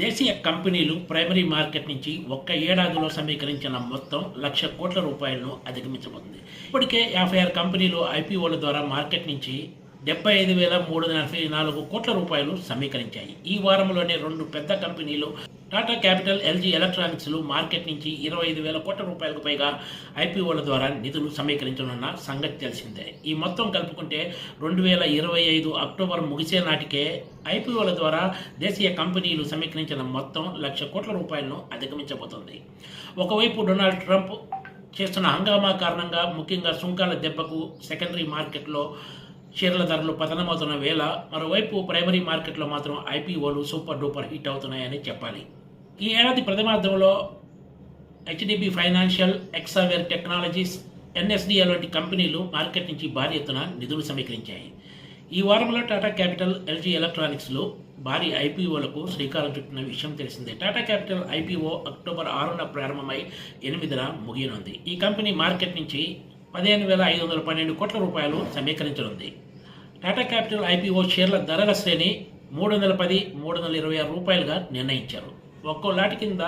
దేశీయ కంపెనీలు primary market నుంచి ఒక్క ఏడాదిలో సమీకరించిన మొత్తం లక్ష కోట్ల రూపాయలను అధిగమించబోతుంది. ఇప్పటికే యాభై ఆరు కంపెనీలు ఐపీఓల ద్వారా మార్కెట్ నుంచి డెబ్బై ఐదు వేల మూడు వందల నలభై నాలుగు కోట్ల రూపాయలు సమీకరించాయి. ఈ వారంలోనే రెండు పెద్ద కంపెనీలు టాటా క్యాపిటల్ ఎల్జీ ఎలక్ట్రానిక్స్లు మార్కెట్ నుంచి ఇరవై ఐదు వేల కోట్ల రూపాయలకు పైగా ఐపీఓల ద్వారా నిధులు సమీకరించనున్న సంగతి తెలిసిందే. ఈ మొత్తం కలుపుకుంటే రెండు వేల ఇరవై ఐదు అక్టోబర్ ముగిసే నాటికే ఐపీఓల ద్వారా దేశీయ కంపెనీలు సమీకరించిన మొత్తం లక్ష కోట్ల రూపాయలను అధిగమించబోతుంది. ఒకవైపు డొనాల్డ్ ట్రంప్ చేస్తున్న హంగామా కారణంగా ముఖ్యంగా సుంకాల దెబ్బకు సెకండరీ మార్కెట్లో షేర్ల ధరలు పతనమవుతున్న వేళ మరోవైపు ప్రైమరీ మార్కెట్లో మాత్రం ఐపీఓలు సూపర్ డూపర్ హిట్ అవుతున్నాయని చెప్పాలి. ఈ ఏడాది ప్రథమార్థంలో హెచ్డిబి ఫైనాన్షియల్ ఎక్సావేర్ టెక్నాలజీస్ ఎన్ఎస్డిఎల్ వంటి కంపెనీలు మార్కెట్ నుంచి భారీ ఎత్తున నిధులు సమీకరించాయి. ఈ వారంలో టాటా క్యాపిటల్ ఎల్జీ ఎలక్ట్రానిక్స్లో భారీ ఐపీఓలకు శ్రీకారం చుట్టిన విషయం తెలిసిందే. టాటా క్యాపిటల్ ఐపీఓ అక్టోబర్ ఆరున ప్రారంభమై ఎనిమిదిన ముగియనుంది. ఈ కంపెనీ మార్కెట్ నుంచి పదిహేను వేల ఐదు వందల పన్నెండు కోట్ల రూపాయలు సమీకరించనుంది. టాటా క్యాపిటల్ ఐపీఓ షేర్ల ధరల శ్రేణి మూడు వందల పది మూడు వందల ఇరవై ఆరు రూపాయలుగా నిర్ణయించారు. ఒక్కో లాటి కింద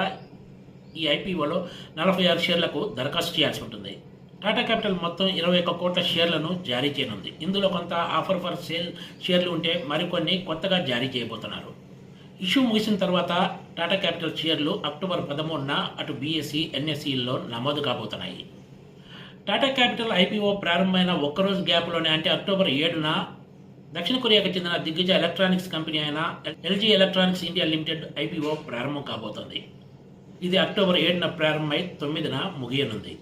ఈ ఐపీఓలో నలభై ఆరు షేర్లకు దరఖాస్తు చేయాల్సి ఉంటుంది. టాటా క్యాపిటల్ మొత్తం ఇరవై ఒక్క కోట్ల షేర్లను జారీ చేయనుంది. ఇందులో కొంత ఆఫర్ ఫర్ సేల్ షేర్లు ఉంటే మరికొన్ని కొత్తగా జారీ చేయబోతున్నారు. ఇష్యూ ముగిసిన తర్వాత టాటా క్యాపిటల్ షేర్లు అక్టోబర్ పదమూడున అటు బీఎస్సీ ఎన్ఎస్సీల్లో నమోదు కాబోతున్నాయి. టాటా క్యాపిటల్ ఐపీఓ ప్రారంభమైన ఒక్కరోజు గ్యాప్లోనే అంటే అక్టోబర్ ఏడున దక్షిణ కొరియాకు చెందిన దిగ్గజ ఎలక్ట్రానిక్స్ కంపెనీ అయిన LG electronics India limited IPO ప్రారంభం కాబోతోంది. ఇది అక్టోబర్ ఏడున ప్రారంభమై తొమ్మిదిన ముగియనుంది.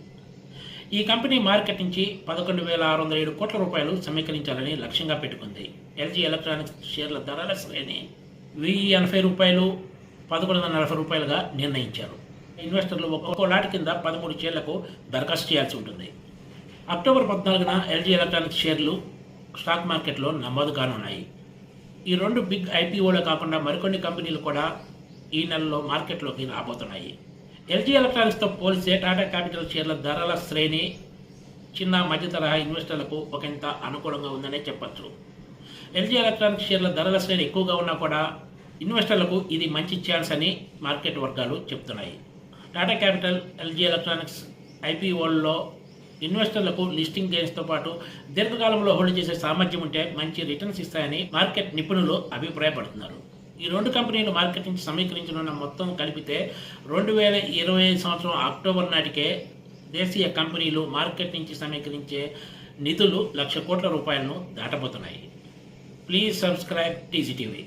ఈ కంపెనీ మార్కెట్ నుంచి పదకొండు వేల ఆరు వందల ఏడు కోట్ల రూపాయలు సమీకరించాలని లక్ష్యంగా పెట్టుకుంది. ఎల్జీ ఎలక్ట్రానిక్స్ షేర్ల ధరల శ్రేణి వెయ్యి ఎనభై రూపాయలు పదకొండు వందల నలభై రూపాయలుగా నిర్ణయించారు. ఇన్వెస్టర్లు ఒక్కొక్క లాట్ కింద పదమూడు షేర్లకు దరఖాస్తు చేయాల్సి ఉంటుంది. అక్టోబర్ పద్నాలుగున ఎల్జీ ఎలక్ట్రానిక్స్ షేర్లు స్టాక్ మార్కెట్లో నమోదు కానున్నాయి. ఈ రెండు బిగ్ ఐపీఓలో కాకుండా మరికొన్ని కంపెనీలు కూడా ఈ నెలలో మార్కెట్లోకి రాబోతున్నాయి. ఎల్జీ ఎలక్ట్రానిక్స్తో పోలిస్తే టాటా క్యాపిటల్ షేర్ల ధరల శ్రేణి చిన్న మధ్య తరహా ఇన్వెస్టర్లకు ఒకంత అనుకూలంగా ఉందనే చెప్పచ్చు. ఎల్జీ ఎలక్ట్రానిక్స్ షేర్ల ధరల శ్రేణి ఎక్కువగా ఉన్నా కూడా ఇన్వెస్టర్లకు ఇది మంచి ఛాన్స్ అని మార్కెట్ వర్గాలు చెప్తున్నాయి. టాటా క్యాపిటల్ ఎల్జీ ఎలక్ట్రానిక్స్ ఐపీఓల్లో ఇన్వెస్టర్లకు లిస్టింగ్ గెయిన్స్తో పాటు దీర్ఘకాలంలో హోల్డ్ చేసే సామర్థ్యం ఉంటే మంచి రిటర్న్స్ ఇస్తాయని మార్కెట్ నిపుణులు అభిప్రాయపడుతున్నారు. ఈ రెండు కంపెనీలు మార్కెట్ నుంచి సమీకరించనున్న మొత్తం కలిపితే రెండు వేల ఇరవై ఐదు సంవత్సరం అక్టోబర్ నాటికే దేశీయ కంపెనీలు మార్కెట్ నుంచి సమీకరించే నిధులు లక్ష కోట్ల రూపాయలను దాటబోతున్నాయి. Please subscribe TGTV